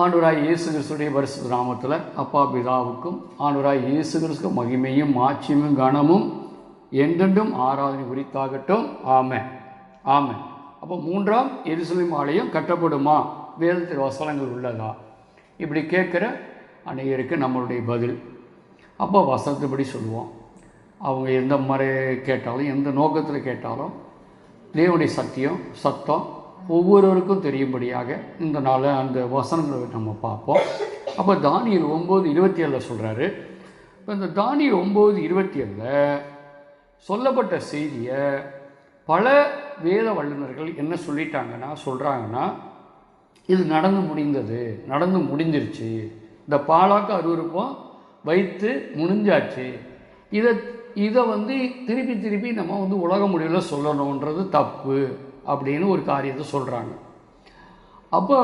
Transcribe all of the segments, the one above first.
ஆண்டுராய் இயேசு கிறிஸ்துடைய பரிசு நாமத்தில் அப்பா பிதாவுக்கும் ஆண்டுராய் இயேசு கிறிஸ்து மகிமையும் ஆட்சியும் கனமும் என்றென்றும் ஆராதனை குறித்தாகட்டும் ஆமை ஆமை அப்போ மூன்றாம் எரிசலிம் ஆலயம் கட்டப்படுமா? வேதத்தில் வசனங்கள் உள்ளதா? இப்படி கேட்குற அநேகருக்கு நம்மளுடைய பதில். அப்போ வசனத்துப்படி சொல்லுவோம். அவங்க எந்த மாதிரி கேட்டாலும் எந்த நோக்கத்தில் கேட்டாலும் தேவனுடைய சத்தியம் சத்தம் ஒவ்வொருவருக்கும் தெரியும்படியாக இந்த நாளை அந்த வசனங்களை நம்ம பார்ப்போம். அப்போ தானியல் ஒம்பது இருபத்தி ஏழில் சொல்கிறாரு இந்த தானியல் ஒம்பது இருபத்தி ஏழில் சொல்லப்பட்ட செய்தியை பல வேத வல்லுநர்கள் என்ன சொல்லிட்டாங்கன்னா சொல்கிறாங்கன்னா இது நடந்து முடிந்தது நடந்து முடிஞ்சிருச்சு. இந்த பாலாக்கு அருவருப்பம் வைத்து முடிஞ்சாச்சு. இதை இதை வந்து திருப்பி திருப்பி நம்ம வந்து உலக முடிவில் சொல்லணுன்றது தப்பு. அப்படின்னு ஒரு காரியத்தை சொல்கிறாங்க அப்போ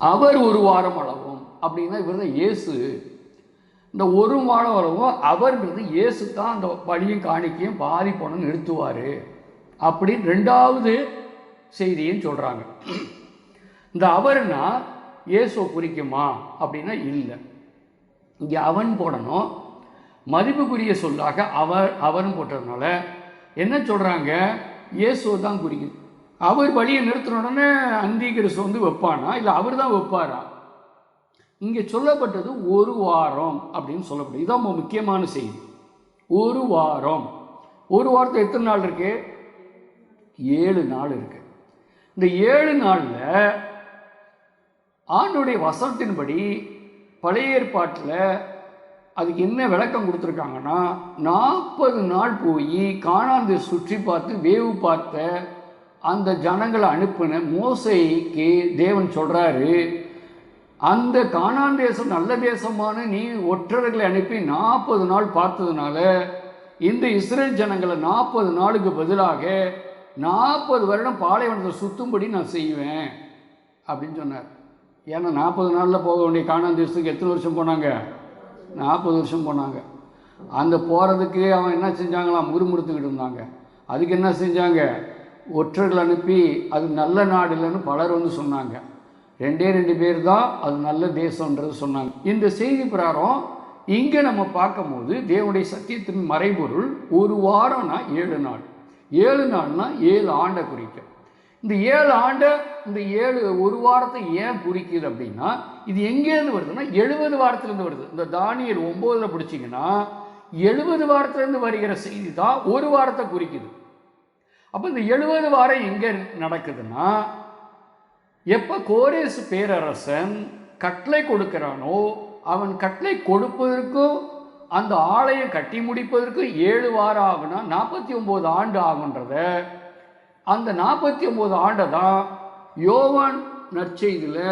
அவர் ஒரு வாரம் அளவும் அப்படின்னா இவர் தான் இயேசு. இந்த ஒரு வாரம் அளவும் அவர்ன்றது இயேசு தான் அந்த பழியும் காணிக்கையும் பாதி பணம் நிறுத்துவார் அப்படின்னு ரெண்டாவது செய்தியும் சொல்கிறாங்க இந்த அவர்னா இயேசுவை குறிக்குமா அப்படின்னா இல்லை. இங்கே அவன் போடணும். மதிப்புக்குரிய சொல்லாக அவர் அவன் போட்டதுனால என்ன சொல்கிறாங்க இயேசுவை தான் குறிக்குது. அவர் வழியை நிறுத்தின உடனே அந்தி வந்து வைப்பானா? இல்லை அவர் தான் வைப்பாரா? இங்கே சொல்லப்பட்டது ஒரு வாரம் அப்படின்னு சொல்லப்படுது இதுதான் ரொம்ப முக்கியமான செய்தி. ஒரு வாரம். ஒரு வாரத்தில் எத்தனை நாள் இருக்கு? ஏழு நாள் இருக்கு. இந்த ஏழு நாளில் ஆண்டுடைய வசனத்தின்படி பழைய ஏற்பாட்டில் அதுக்கு என்ன விளக்கம் கொடுத்துருக்காங்கன்னா நாற்பது நாள் போய் காணாந்து சுற்றி பார்த்து வேவு பார்த்த அந்த ஜனங்களை அனுப்பின மோசைக்கு தேவன் சொல்கிறாரு அந்த காணான் தேசம் நல்ல தேசமான நீ ஒற்றர்களை அனுப்பி நாற்பது நாள் பார்த்ததுனால இந்த இஸ்ரேல் ஜனங்களை நாற்பது நாளுக்கு பதிலாக நாற்பது வருடம் பாலைவனத்தை சுத்தும்படி நான் செய்வேன் அப்படின்னு சொன்னார். ஏன்னா நாற்பது நாளில் போக வேண்டிய காணாந்தேசத்துக்கு எத்தனை வருஷம் போனாங்க? நாற்பது வருஷம் போனாங்க. அந்த போகிறதுக்கு அவன் என்ன செஞ்சாங்களாம்? முறுமுறுத்துக்கிட்டு இருந்தாங்க. அதுக்கு என்ன செஞ்சாங்க? ஒற்றர்கள் அனுப்பி அது நல்ல நாடு இல்லைன்னு பலர் வந்து சொன்னாங்க. ரெண்டே ரெண்டு பேர் தான் அது நல்ல தேசம்ன்றது சொன்னாங்க. இந்த செய்தி பிரகாரம் இங்கே நம்ம பார்க்கும்போது தேவனுடைய சத்தியத்தின் மறைபொருள் ஒரு வாரம்னா ஏழு நாள். ஏழு நாள்னா ஏழு ஆண்டை குறிக்கும். இந்த ஏழு ஆண்டை இந்த ஏழு ஒரு வாரத்தை ஏன் குறிக்குது அப்படின்னா இது எங்கேருந்து வருதுன்னா எழுபது வாரத்துலேருந்து வருது. இந்த தானியல் ஒம்போதில் பிடிச்சிங்கன்னா எழுபது வாரத்துலேருந்து வருகிற செய்தி தான் ஒரு வாரத்தை குறிக்குது. அப்போ இந்த எழுபது வாரம் எங்கே நடக்குதுன்னா எப்போ கோரேஸ் பேரரசன் கட்டளை கொடுக்கிறானோ அவன் கட்டளை கொடுப்பதற்கும் அந்த ஆலயம் கட்டி முடிப்பதற்கும் ஏழு வாரம் ஆகுனா நாற்பத்தி ஒம்பது ஆண்டு ஆகுன்றத அந்த நாற்பத்தி ஒம்பது ஆண்டை தான் யோவான் நற்செய்தியில்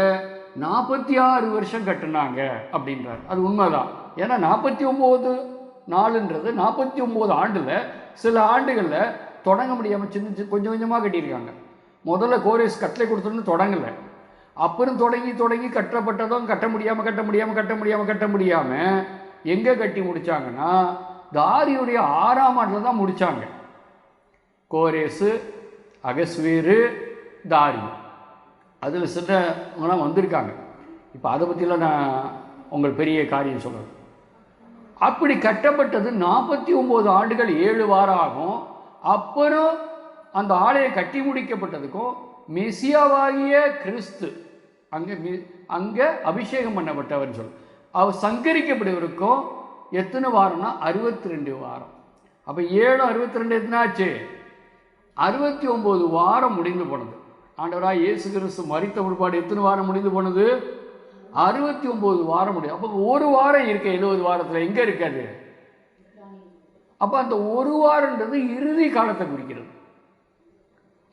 நாற்பத்தி ஆறு வருஷம் கட்டினாங்க அப்படின்றார். அது உண்மைதான். ஏன்னா நாற்பத்தி ஒம்பது நாலுன்றது நாற்பத்தி ஒம்பது ஆண்டில் சில ஆண்டுகளில் தொடங்க முடியாமல் சின்ன சின்ன கொஞ்சம் கொஞ்சமாக கட்டியிருக்காங்க. முதல்ல கோரேஸ் கட்டளை கொடுத்துருந்து தொடங்கலை. அப்புறம் தொடங்கி தொடங்கி கட்டப்பட்டதும் கட்ட முடியாமல் கட்ட முடியாமல் கட்ட முடியாமல் கட்ட முடியாமல் எங்கே கட்டி முடித்தாங்கன்னா தாரியுடைய ஆறாம் ஆண்டில் தான் முடித்தாங்க கோரேஸு அகஸ்வீரு தாரி. அதில் சிலவங்களாம் வந்திருக்காங்க. இப்போ அதை பற்றிலாம் நான் உங்கள் பெரிய காரியம் சொல்கிறேன் அப்படி கட்டப்பட்டது நாற்பத்தி ஒம்பது ஆண்டுகள் ஏழு வாரம் ஆகும். அப்புறம் அந்த ஆலயம் கட்டி முடிக்கப்பட்டதுக்கும் மெசியாவாகிய கிறிஸ்து அங்கே மி அங்கே அபிஷேகம் பண்ணப்பட்டவர்னு சொல் அவர் சங்கரிக்கப்படுவருக்கும் எத்தனை வாரம்னா? அறுபத்தி ரெண்டு வாரம். அப்போ ஏழு அறுபத்தி ரெண்டு எத்தனை ஆச்சு அறுபத்தி ஒம்பது வாரம் முடிந்து போனது. ஆண்டவராக இயேசு கிறிஸ்து மறித்த முற்பாடு எத்தனை வாரம் முடிந்து போனது? அறுபத்தி ஒம்பது வாரம் முடியும் அப்போ ஒரு வாரம் இருக்க எழுபது வாரத்தில். எங்கே இருக்காது அப்போ அந்த ஒரு வாரன்றது இறுதி காலத்தை குறிக்கிறது.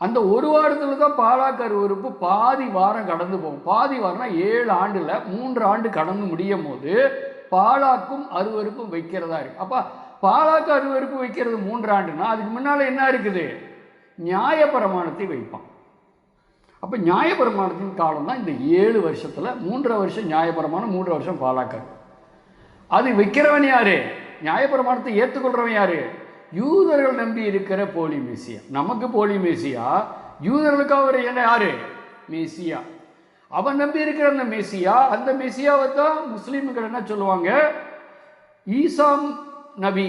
அந்த ஒரு வாரத்தில் தான் பாலாக்கரு உறுப்பு பாதி வாரம் கடந்து போகும். பாதி வாரம்னா ஏழு ஆண்டில் மூன்று ஆண்டு கடந்து முடியும் போது பாலாக்கும் அருவறுப்பும் வைக்கிறதா இருக்கு. அப்போ பாலாக்கு அருவறுப்பு வைக்கிறது மூன்று ஆண்டுனா அதுக்கு முன்னால் என்ன இருக்குது? நியாயப்பிரமாணத்தை வைப்பான். அப்போ நியாயப்பிரமாணத்தின் காலம் தான் இந்த ஏழு வருஷத்தில் மூன்றரை வருஷம் நியாயப்பிரமாணம் மூன்று வருஷம் பாலாக்கர். அது வைக்கிறவன் யாரு? நியாயப்பிரமாணத்தை ஏற்றுக்கொள்கிறவன் யாரு? யூதர்கள் நம்பி இருக்கிற போலி மேசியா நமக்கு போலி மேசியா யூதர்களுக்கு அவர் என்ன யாரு? மேசியா. அவன் நம்பி இருக்கிற அந்த மேசியா அந்த மேசியாவை தான் முஸ்லீம்கள் என்ன சொல்லுவாங்க? ஈசாம் நபி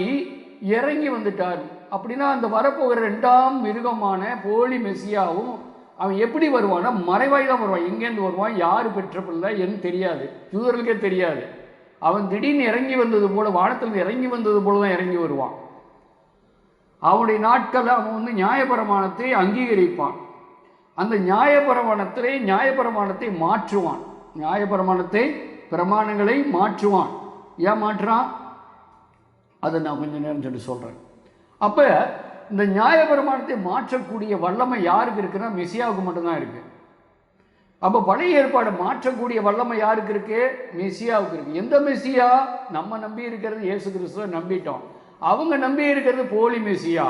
இறங்கி வந்துட்டார். அப்படின்னா அந்த வரப்போகிற ரெண்டாம் மிருகமான போலி மெசியாவும் அவன் எப்படி வருவான்னா மறைவாய் தான் வருவான். எங்கேருந்து வருவான்? யார் பெற்ற பிள்ளை என்று தெரியாது. யூதர்களுக்கே தெரியாது. அவன் திடீர்னு இறங்கி வந்தது போல வானத்திலிருந்து இறங்கி வந்தது போல தான் இறங்கி வருவான். அவனுடைய நாட்களில் அவன் வந்து நியாயபிரமாணத்தை அங்கீகரிப்பான். அந்த நியாயபிரமாணத்திலே நியாயபிரமாணத்தை மாற்றுவான். நியாயபிரமாணத்தை பிரமாணங்களை மாற்றுவான். ஏன் மாற்றுறான்? அதை நான் கொஞ்சம் நேரம் சொல்லி சொல்கிறேன் அப்போ இந்த நியாயபிரமாணத்தை மாற்றக்கூடிய வல்லமை யாருக்கு இருக்குன்னா மெசியாவுக்கு மட்டும்தான் இருக்குது அப்போ பழைய ஏற்பாடை மாற்றக்கூடிய வல்லமை யாருக்கு இருக்கு? மெசியாவுக்கு இருக்கு. எந்த மெசியா? நம்ம நம்பி இருக்கிறது இயேசு கிறிஸ்துவ நம்பிட்டோம். அவங்க நம்பி இருக்கிறது போலி மெசியா.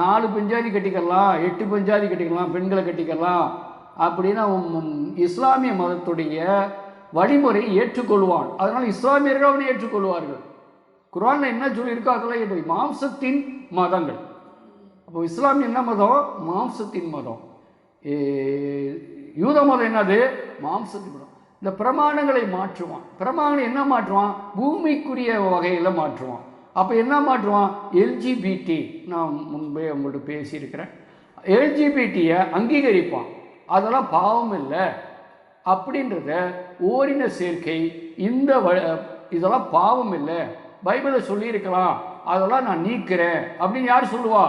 நாலு பஞ்சாதி கட்டிக்கலாம் எட்டு பஞ்சாதி கட்டிக்கலாம் பெண்களை கட்டிக்கலாம் அப்படின்னு அவன் இஸ்லாமிய மதத்துடைய வழிமுறையை ஏற்றுக்கொள்வான். அதனால் இஸ்லாமியர்கள் அவனை ஏற்றுக்கொள்வார்கள். குரான்ல என்ன சொல்லியிருக்கோ அதெல்லாம் எப்படி மாம்சத்தின் மதங்கள். அப்போ இஸ்லாம் என்ன மதம்? மாம்சத்தின் மதம். யூத மதம் என்னது? மாம்சத்தின் மதம். இந்த பிரமாணங்களை மாற்றுவான். பிரமாணங்களை என்ன மாற்றுவான்? பூமிக்குரிய வகையில் மாற்றுவான். அப்போ என்ன மாற்றுவான்? எல்ஜிபிடி. நான் முன்பே உங்கள்கிட்ட பேசியிருக்கிறேன். எல்ஜிபிடியை அங்கீகரிப்பான். அதெல்லாம் பாவம் இல்லை. அப்படின்றத ஓரின சேர்க்கை இந்த வ- இதெல்லாம் பாவம் இல்லை. பைபிளை சொல்லியிருக்கலாம். அதெல்லாம் நான் நீக்கிறேன். அப்படின்னு யார் சொல்லுவா?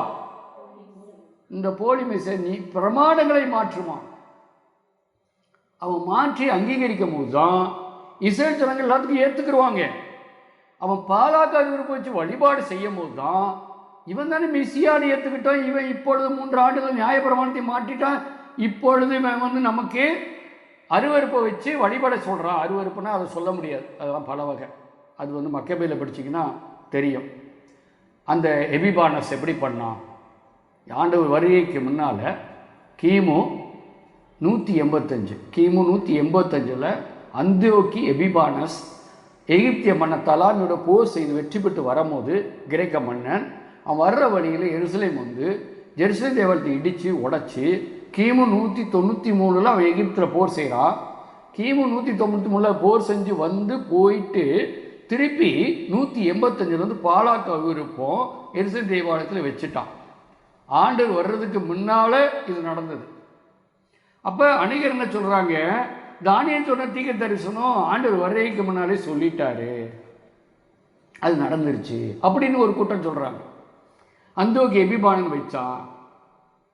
இந்த போலி மிஷன் நீ பிரமாணங்களை மாற்றுவான் அவன் மாற்றி அங்கீகரிக்கும் போது தான் இஸ்ரேல் ஜனங்கள் எல்லாத்துக்கும் ஏற்றுக்குருவாங்க அவன் பாலாக்கா விருப்பம் வச்சு வழிபாடு செய்யும் போது தான் இவன் தானே மெஸ்ஸியான்னு ஏற்றுக்கிட்டான் இவன் இப்பொழுது மூன்று ஆண்டுகள் நியாயப்பிரமாணத்தை மாற்றிட்டான். இப்பொழுது இவன் வந்து நமக்கு அருவருப்பை வச்சு வழிபட சொல்கிறான் அருவறுப்புனா அதை சொல்ல முடியாது. அதெல்லாம் பல வகை. அது வந்து மக்கபையில் படிச்சிங்கன்னா தெரியும். அந்த எபிபானஸ் எப்படி பண்ணான் ஆண்டவர் வருகைக்கு முன்னால் கிமு நூற்றி எண்பத்தஞ்சு கிமு நூற்றி எண்பத்தஞ்சில் அந்தியோக்கி எபிபானஸ் எகிப்திய மன்னன் தலாமியோட போர் செய்து வெற்றி பெற்று வரும்போது கிரேக்க மன்னன் அவன் வர்ற வழியில் எருசலேம் வந்து ஜெருசலேம் தேவலத்தை இடித்து உடச்சி கிமு நூற்றி தொண்ணூற்றி மூணில் அவன் எகிப்தில் போர் செய்கிறான் கிமு நூற்றி தொண்ணூற்றி மூணில் போர் செஞ்சு வந்து போயிட்டு திருப்பி நூற்றி எண்பத்தஞ்சிலேருந்து பாலாக்க விருப்பம் எரிசன் தேவாலயத்தில் வச்சுட்டான். ஆண்டு வர்றதுக்கு முன்னால் இது நடந்தது. அப்போ அணிகர் என்ன சொல்கிறாங்க தானியம் சொன்ன தீக்க தரிசனம் ஆண்டவர் வர்றதுக்கு முன்னாலே சொல்லிட்டாரு. அது நடந்துருச்சு அப்படின்னு ஒரு கூட்டம் சொல்கிறாங்க அந்தோக்கு எபிபானன் வச்சான்.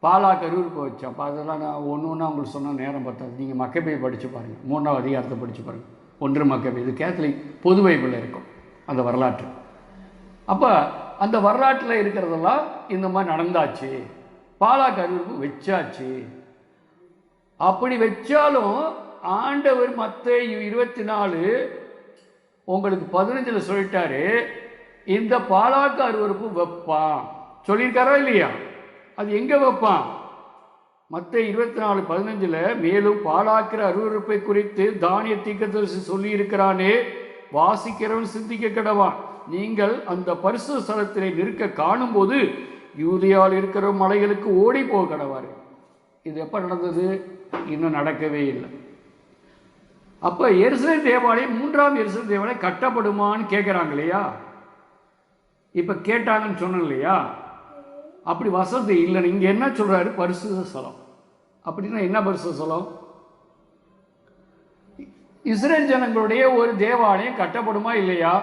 பாலா கரூருக்கு வச்சான். அப்போ அதெல்லாம் நான் ஒன்று ஒன்றா உங்களுக்கு சொன்ன நேரம் பத்தாது. நீங்கள் மக்கப்பையை படித்து பாருங்கள் மூணாவது அதிகாரத்தை படித்து பாருங்கள் ஒன்று மக்கபை இது கேத்தலிக் பொது பைபிளில் இருக்கும். அந்த வரலாற்று. அப்போ அந்த வரலாற்றில் இருக்கிறதெல்லாம் இந்த மாதிரி நடந்தாச்சு. பாலா கரூருக்கு வச்சாச்சு. அப்படி வச்சாலும் ஆண்டவர் மற்ற இருபத்தி நாலு உங்களுக்கு பதினஞ்சில் சொல்லிட்டாரு இந்த பாலாக்கு அருவருப்பு வைப்பான். சொல்லியிருக்காரா இல்லையா? அது எங்கே வைப்பான்? மற்ற இருபத்தி நாலு பதினஞ்சில் மேலும் பாலாக்கிற அருவருப்பை குறித்து தானிய தீக்கதரிசி சொல்லியிருக்கிறானே வாசிக்கிறவன் சிந்திக்க கிடவான். நீங்கள் அந்த பரிசு ஸ்தலத்திலே நிற்க காணும்போது யூதியால் இருக்கிற மலைகளுக்கு ஓடி போக கிடவார். இது எப்போ நடந்தது? இன்னும் நடக்கவே இல்லை. அப்போ எருசலேம் தேவாலயம் மூன்றாம் எருசலேம் தேவாலயம் கட்டப்படுமான்னு கேட்குறாங்க இல்லையா? இப்போ கேட்டாங்கன்னு சொன்னேன் இல்லையா? அப்படி வசதி இல்லை இங்கே என்ன சொல்கிறாரு பரிசு ஸ்தலம். அப்படின்னா என்ன பரிசு சொல்லும்? இஸ்ரேல் ஜனங்களுடைய ஒரு தேவாலயம் கட்டப்படுமா இல்லையா?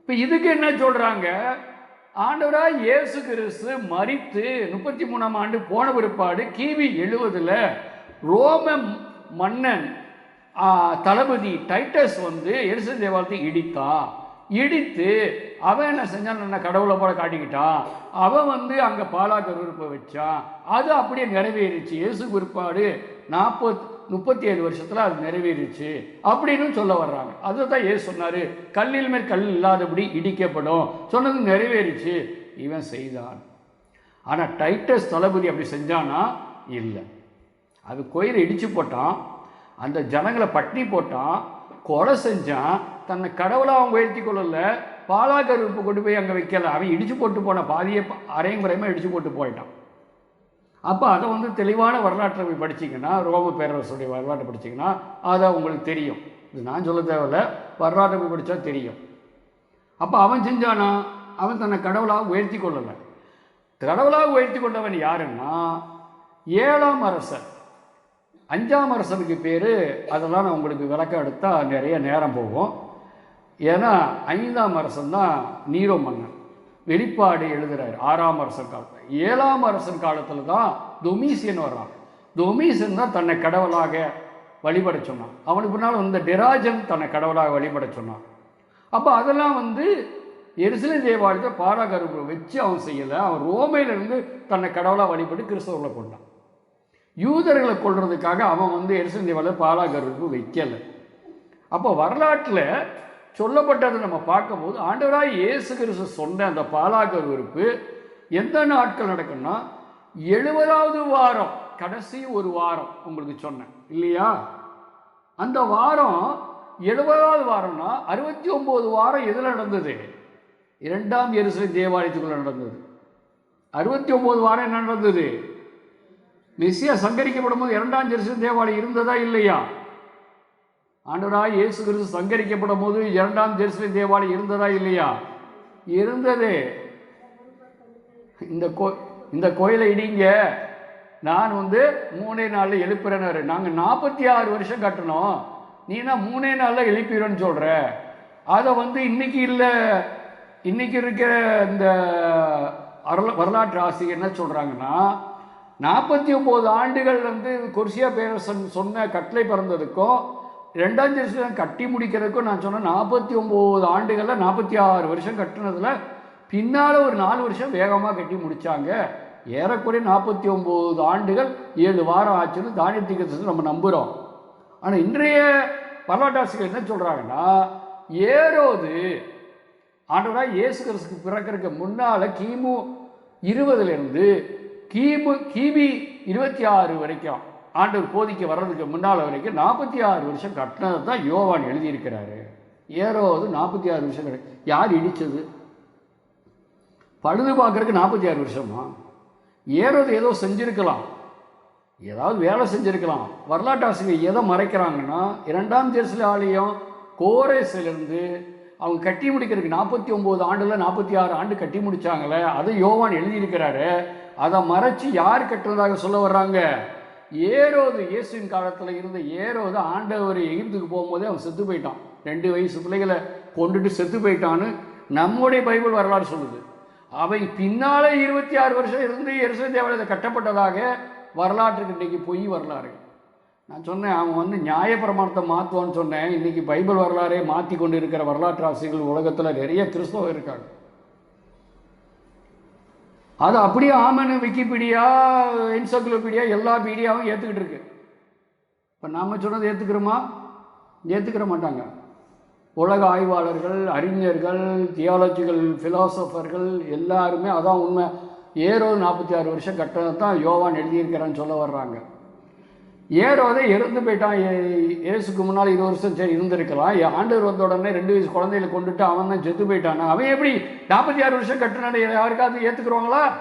இப்போ இதுக்கு என்ன சொல்கிறாங்க ஆண்டவராக இயேசு கிறிஸ்து மறித்து முப்பத்தி மூணாம் ஆண்டு போன பிற்பாடு கிவி எழுவதில் ரோம மன்னன் தளபதி டைட்டஸ் வந்து எரிசல் தேவாலயத்தை இடித்தான் இடித்து அவன் என்ன செஞ்சான்? என்ன கடவுளை போல காட்டிக்கிட்டான். அவன் வந்து அங்கே பாலா விருப்ப வச்சான். அது அப்படியே நிறைவேறிச்சு. இயேசு குறிப்பாடு நாற்பத் முப்பத்தி ஏழு வருஷத்தில் அது நிறைவேறிச்சு அப்படின்னு சொல்ல வர்றாங்க. அதை தான் ஏசு சொன்னார் கல்லில் மேல் கல் இல்லாதபடி இடிக்கப்படும். சொன்னது நிறைவேறிச்சு. இவன் செய்தான். ஆனால் டைட்டஸ் தளபதி அப்படி செஞ்சானா? இல்லை. அது கோயிலை இடித்து போட்டான். அந்த ஜனங்களை பட்டினி போட்டான். கொலை செஞ்சான் தன்னை கடவுளாக அவன் உயர்த்தி கொள்ளல பாலாக்கருப்பு கொண்டு போய் அங்கே வைக்கல. அவன் இடிச்சு போட்டு போன பாதியை அரையும் குறையுமே இடிச்சு போட்டு போயிட்டான். அப்போ அதை வந்து தெளிவான வரலாற்றை போய் ரோம பேரரசுடைய வரலாற்றை படிச்சீங்கன்னா அதை உங்களுக்கு தெரியும். இது நான் சொல்ல தேவையில்ல வரலாற்றை போய் படித்தா தெரியும். அப்போ அவன் செஞ்சானா? அவன் தன்னை கடவுளாக உயர்த்தி கொள்ளலை. கடவுளாக உயர்த்தி கொண்டவன் யாருன்னா ஏழாம் அரசன் அஞ்சாம் அரசனுக்கு பேர் அதெல்லாம் நான் உங்களுக்கு விளக்கம் எடுத்தால் நிறைய நேரம் போகும். ஏன்னா ஐந்தாம் அரசன் தான் நீரோ மன்னன். வெளிப்பாடு எழுதுகிறார் ஆறாம் அரசன் காலத்தில் ஏழாம் அரசன் காலத்தில் தான் தொமீசியன் வர்றான். தொமீசியன் தான் தன்னை கடவுளாக வழிபட சொன்னான். அவனுக்கு பின்னால் வந்த டெராஜன் தன்னை கடவுளாக வழிபட சொன்னான். அப்போ அதெல்லாம் வந்து எருசலேம் தேவாலயத்தை பாராகருப்பு வச்சு அவன் செய்யலை. அவன் ரோமையிலிருந்து தன்னை கடவுளாக வழிபட்டு கிறிஸ்தவர்களை கொண்டான். யூதர்களை கொள்றதுக்காக அவன் வந்து எருசலேம் பாலாகருக்கு வைக்கலை. அப்போ வரலாற்றில் சொல்லப்பட்டதை நம்ம பார்க்கும்போது ஆண்டவராக இயேசு கிறிஸ்து சொன்ன அந்த பாலாகர் விருப்பு எந்த நாட்கள் நடக்கும்னா எழுபதாவது வாரம் கடைசி ஒரு வாரம் உங்களுக்கு சொன்னேன் இல்லையா? அந்த வாரம் எழுபதாவது வாரம்னா அறுபத்தி ஒம்பது வாரம் எதில் நடந்தது? இரண்டாம் எரிசலை தேவாலயத்துக்குள்ளே நடந்தது. அறுபத்தி ஒம்பது வாரம் என்ன நடந்தது? மெஸ்ஸியா சங்கரிக்கப்படும் போது இரண்டாம் ஜெருசலம் தேவாலயம் இருந்ததா இல்லையா? ஆண்டவராய் இயேசு கிறிஸ்து சங்கரிக்கப்படும் போது இரண்டாம் ஜெருசலம் தேவாலயம் இருந்ததா இல்லையா? இருந்தது. இந்த கோ இந்த கோயிலை இடிங்க. நான் வந்து மூணே நாளில் எழுப்புறேனாரு நாங்கள் நாற்பத்தி ஆறு வருஷம் கட்டணும். நீனா மூணே நாளில் எழுப்பிடுறேன்னு சொல்கிற அதை வந்து இன்னைக்கு இல்லை. இன்னைக்கு இருக்கிற இந்த வரலாற்று ஆசிரியர் என்ன சொல்கிறாங்கன்னா நாற்பத்தி ஒம்பது ஆண்டுகள் வந்து கொர்சியா பேரரசன் சொன்ன கட்டளை பிறந்ததுக்கும் ரெண்டாம் ஜெருசலம் கட்டி முடிக்கிறதுக்கும் நான் சொன்னேன் நாற்பத்தி ஒம்பது ஆண்டுகளில் நாற்பத்தி ஆறு வருஷம் கட்டினதில் பின்னால் ஒரு நாலு வருஷம் வேகமாக கட்டி முடித்தாங்க ஏறக்குறைய நாற்பத்தி ஒம்பது ஆண்டுகள் ஏழு வாரம் ஆச்சுன்னு தானியத்திகத்தை நம்ம நம்புகிறோம் ஆனால் இன்றைய வரலாற்றாசிரியர் என்ன சொல்கிறாங்கன்னா ஏரோது ஆண்டவராக இயேசு கிறிஸ்துக்கு பிறக்கிறதுக்கு முன்னால் கிமு இருபதுலேருந்து கிமு கிபி இருபத்தி ஆறு வரைக்கும் ஆண்டவர் போதிக்கு வர்றதுக்கு முன்னால் வரைக்கும் நாற்பத்தி ஆறு வருஷம் கட்டினதை தான் யோவான் எழுதியிருக்கிறாரு. ஏறாவது நாற்பத்தி ஆறு வருஷம் கிடையாது யார் இடித்தது? பழுது பார்க்குறதுக்கு நாற்பத்தி ஆறு வருஷமா? ஏரோது ஏதோ செஞ்சுருக்கலாம். ஏதாவது வேலை செஞ்சுருக்கலாம். வரலாற்று ஆசிரியர் எதை மறைக்கிறாங்கன்னா இரண்டாம் ஜெருசல ஆலயம் கோரேஸிலிருந்து அவங்க கட்டி முடிக்கிறதுக்கு நாற்பத்தி ஒம்பது ஆண்டில் நாற்பத்தி ஆறு ஆண்டு கட்டி முடித்தாங்களே அதை யோவான் எழுதியிருக்கிறாரு. அதை மறைச்சு யார் கட்டுறதாக சொல்ல வர்றாங்க? ஏரோது இயேசுவின் காலத்தில் இருந்த ஏரோது ஆண்டவர் எகிப்துக்கு போகும்போதே அவன் செத்து போயிட்டான். ரெண்டு வயசு பிள்ளைகளை கொண்டுட்டு செத்து போயிட்டான்னு நம்முடைய பைபிள் வரலாறு சொல்லுது. அவன் பின்னாலே இருபத்தி ஆறு வருஷம் இருந்து எருசலேம் தேவாலயத்தை கட்டப்பட்டதாக வரலாற்றுக்கு இன்றைக்கி பொய் வரலாறு. நான் சொன்னேன் அவன் வந்து நியாயப்பிரமாணத்தை மாற்றுவான்னு சொன்னேன். இன்றைக்கி பைபிள் வரலாறே மாற்றி கொண்டு இருக்கிற வரலாற்று ஆசிரியர்கள் உலகத்தில் நிறைய கிறிஸ்தவம் இருக்காங்க. அது அப்படியே ஆமனு விக்கிபீடியா என்சைக்ளோபீடியா எல்லா பீடியாவும் ஏற்றுக்கிட்டு இருக்கு. இப்போ நாம் சொன்னதை ஏற்றுக்கிறோமா ஏற்றுக்கிற மாட்டாங்க. உலக ஆய்வாளர்கள் அறிஞர்கள் தியாலஜிக்கல் ஃபிலாசபர்கள் எல்லாருமே அதான் உண்மை. ஏறோ நாற்பத்தி ஆறு வருஷம் கட்டணம் தான் யோவான் எழுதியிருக்கிறான்னு சொல்ல வர்றாங்க. ஏரோதே இறந்து போயிட்டான். ஏ- இயேசுக்கு முன்னால் இருபது வருஷம் சரி இருந்திருக்கலாம். ஏ- ஆண்டவர் வந்த உடனே ரெண்டு வயசு குழந்தைகளை கொண்டுட்டு அவன் தான் செத்து போயிட்டான்? அவன் எப்படி நாற்பத்தி ஆறு வருஷம் கட்டினான? யாருக்காவது ஏற்றுக்குருவாங்களா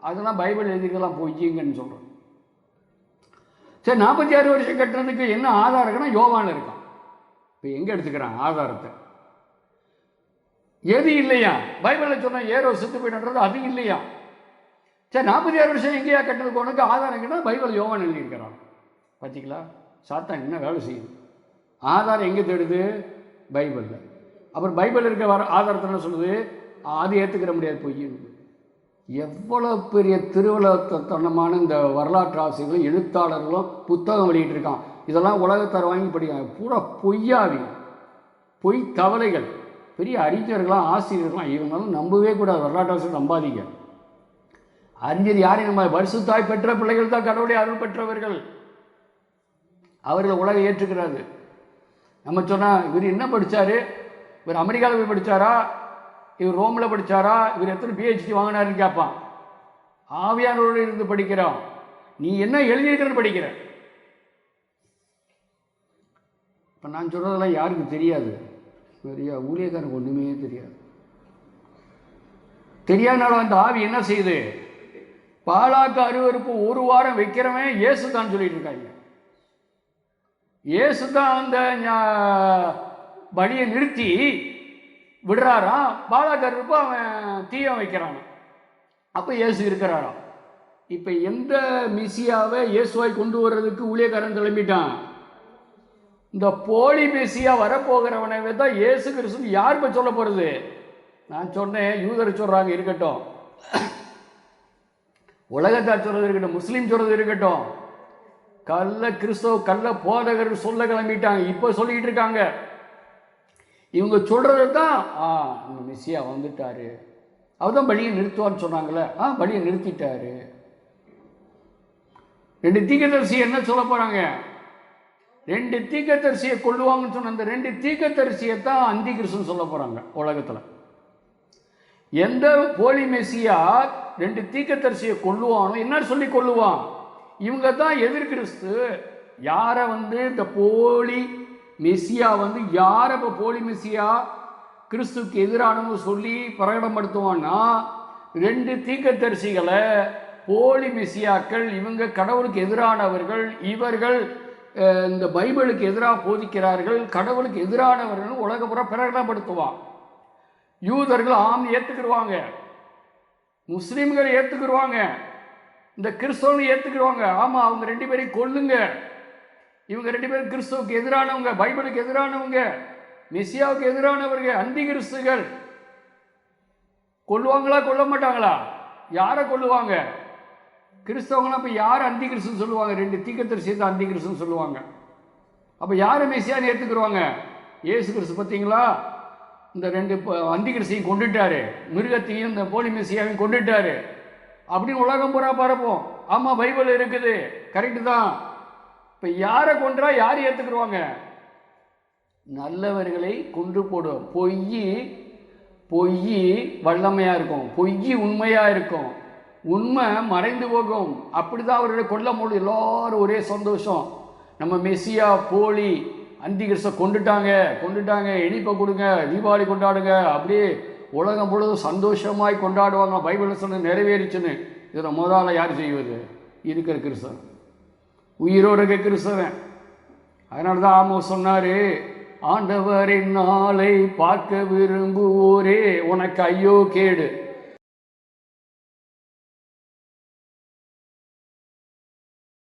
அதெல்லாம் பைபிள் எழுதிக்கலாம் பொய்யுங்கன்னு சொல்கிறோம் சரி நாற்பத்தி ஆறு வருஷம் கட்டுறதுக்கு என்ன ஆதாரம் இருக்குன்னா யோவான் இருக்கான். இப்போ எங்கே எடுத்துக்கிறான் ஆதாரத்தை? எது இல்லையா? பைபிளில் சொன்ன ஏரோ செத்து போயிட்டன்றது அது இல்லையா? சரி நாற்பத்தி ஆறு வருஷம் எங்கேயா கட்டுறது உனக்கு ஆதாரம் எங்கன்னா பைபிள் யோவான் எழுதியிருக்கிறான். பார்த்தீங்களா சாத்தான் என்ன வேலை செய்யுது? ஆதாரம் எங்கே தேடுது? பைபிளில். அப்புறம் பைபிள் இருக்க வர ஆதாரத்தை என்ன சொல்லுது? அது ஏற்றுக்கிற முடியாது பொய் எவ்வளோ பெரிய திருவிழத்தனமான இந்த வரலாற்று ஆசிரியர்களும் எழுத்தாளர்களும் புத்தகம் வெளியிட்டிருக்கான் இதெல்லாம் உலகத்தார் வாங்கி படிக்கிறாங்க பூரா பொய்யாவி. பொய் தவளைகள். பெரிய அறிஞர்களாம் ஆசிரியர்களாம் இவங்களும் நம்பவே கூடாது. வரலாற்று ஆசிரியர் நம்பாதீங்க. அறிஞர் யாரையும் நம்ம வருஷத்தாய் பெற்ற பிள்ளைகள் தான் கடவுளை அருள் பெற்றவர்கள். அவர்களை உலகம் ஏற்றுக்கிறாரு நம்ம சொன்னால் இவர் என்ன படித்தார் இவர் அமெரிக்காவில் போய் படிச்சாரா? இவர் ரோமில் படிச்சாரா? இவர் எத்தனை பிஹெச்டி வாங்கினாருன்னு கேட்பான் ஆவியானோடு இருந்து படிக்கிறோம். நீ என்ன எழுதியிருக்கிறன்னு படிக்கிற. இப்போ நான் சொல்கிறதெல்லாம் யாருக்கும் தெரியாது. சரியா ஊழியக்காரனுக்கு ஒன்றுமே தெரியாது. தெரியாதனால அந்த ஆவி என்ன செய்யுது? பாலாக்கு அருவருப்பு ஒரு வாரம் வைக்கிறவன் இயேசு தான் சொல்லிட்டு இருக்காங்க. இயேசு தான் அந்த வழியை நிறுத்தி விடுறாராம். பாலாக்கு அவன் தீயம் வைக்கிறான் அப்போ இயேசு இருக்கிறாராம். இப்போ எந்த மெசியாவை இயேசுவாய் கொண்டு வர்றதுக்கு ஊழியக்காரன் கிளம்பிட்டான்? இந்த போலி மெசியா வரப்போகிறவனவே தான் இயேசு கிறிஸ்து யார் இப்போ சொல்ல போகிறது நான் சொன்னேன் யூதர் சொல்கிறாங்க இருக்கட்டும். உலகத்தார் சொல்கிறது இருக்கட்டும் முஸ்லீம் சொல்கிறது இருக்கட்டும். கள்ள கிறிஸ்தவ கள்ள போதகர் சொல்ல கிளம்பிட்டாங்க. இப்போ சொல்லிக்கிட்டு இருக்காங்க. இவங்க சொல்கிறது தான் ஆ இந்த மெஸ்ஸியா வந்துட்டாரு. அவர் தான் பலியை நிறுத்துவான்னு சொன்னாங்களே ஆ பலியை நிறுத்திட்டாரு. ரெண்டு தீக்கதரிசி என்ன சொல்ல போகிறாங்க ரெண்டு தீக்கத்தரிசியை கொள்ளுவாங்கன்னு சொன்ன அந்த ரெண்டு தீக்கத்தரிசியை தான் அந்தி கிறிஸ்துன்னு சொல்ல போகிறாங்க உலகத்தில். எந்த போலி மெஸ்ஸியா ரெண்டு தீக்கத்தரிசியை கொள்ளுவானோ என்ன சொல்லி கொள்ளுவான் இவங்க தான் எதிர் கிறிஸ்து. யாரை வந்து இந்த போலி மெஸ்ஸியா வந்து யாரை இப்போ போலி மெஸ்ஸியா? கிறிஸ்துக்கு எதிரானவங்க சொல்லி பிரகடனப்படுத்துவான்னா ரெண்டு தீக்கத்தரிசிகளை போலி மெஸ்ஸியாக்கள் இவங்க கடவுளுக்கு எதிரானவர்கள் இவர்கள் இந்த பைபிளுக்கு எதிராக போதிக்கிறார்கள் கடவுளுக்கு எதிரானவர்கள் உலகப்புறம் பிரகடனப்படுத்துவான். யூதர்கள் ஆம் ஏற்றுக்கிடுவாங்க முஸ்லீம்கள் ஏற்றுக்கிடுவாங்க இந்த கிறிஸ்தவனை ஏற்றுக்கிடுவாங்க ஆமாம் அவங்க ரெண்டு பேரையும் கொல்லுங்க. இவங்க ரெண்டு பேரும் கிறிஸ்துவுக்கு எதிரானவங்க பைபிளுக்கு எதிரானவங்க மெசியாவுக்கு எதிரானவர்கள் அந்தி கிறிஸ்துகள் கொல்லுவாங்களா கொல்ல மாட்டாங்களா? யாரை கொல்லுவாங்க? கிறிஸ்தவங்களாம் அப்போ யார் அந்தி கிறிஸ்துன்னு சொல்லுவாங்க? ரெண்டு தீக்கத்தரிசி தான் அந்தி கிறிஸ்துன்னு சொல்லுவாங்க. அப்போ யார் மெசியான்னு ஏற்றுக்குருவாங்க இயேசு கிறிஸ்து பார்த்தீங்களா இந்த ரெண்டு இப்போ அந்தி கிறிஸ்தையும் கொண்டுட்டாரு. மிருகத்தையும் இந்த போலி மெசியாவையும் கொண்டுட்டாரு. அப்படின்னு உலகம் பூரா பரப்போம் ஆமாம் பைபிள் இருக்குது. கரெக்டு தான். இப்போ யாரை கொன்றா யார் ஏற்றுக்குருவாங்க நல்லவர்களை கொன்று போடும். பொய் பொய் வல்லமையாக இருக்கும். பொய் உண்மையாக இருக்கும். உண்மை மறைந்து போகும். அப்படி தான் அவர்களை கொல்ல முடியும் எல்லோரும் ஒரே சந்தோஷம். நம்ம மெஸ்ஸியா போலி அந்திகிறிஸ்த கொண்டுட்டாங்க. கொண்டுட்டாங்க. இனிப்பை கொடுங்க. தீபாவளி கொண்டாடுங்க. அப்படியே உலகம் முழுவதும் சந்தோஷமாய் கொண்டாடுவாங்க. பைபிள் சொன்ன நிறைவேறிச்சுன்னு. இதில் முதல்ல யார் செய்வது? இருக்கிற கிறிஸ்தவன். உயிரோடு இருக்க கிறிஸ்தவன். அதனால தான் ஆமோ சொன்னார் ஆண்டவரின் நாளை பார்க்க விரும்புவோரே உனக்கு ஐயோ கேடு.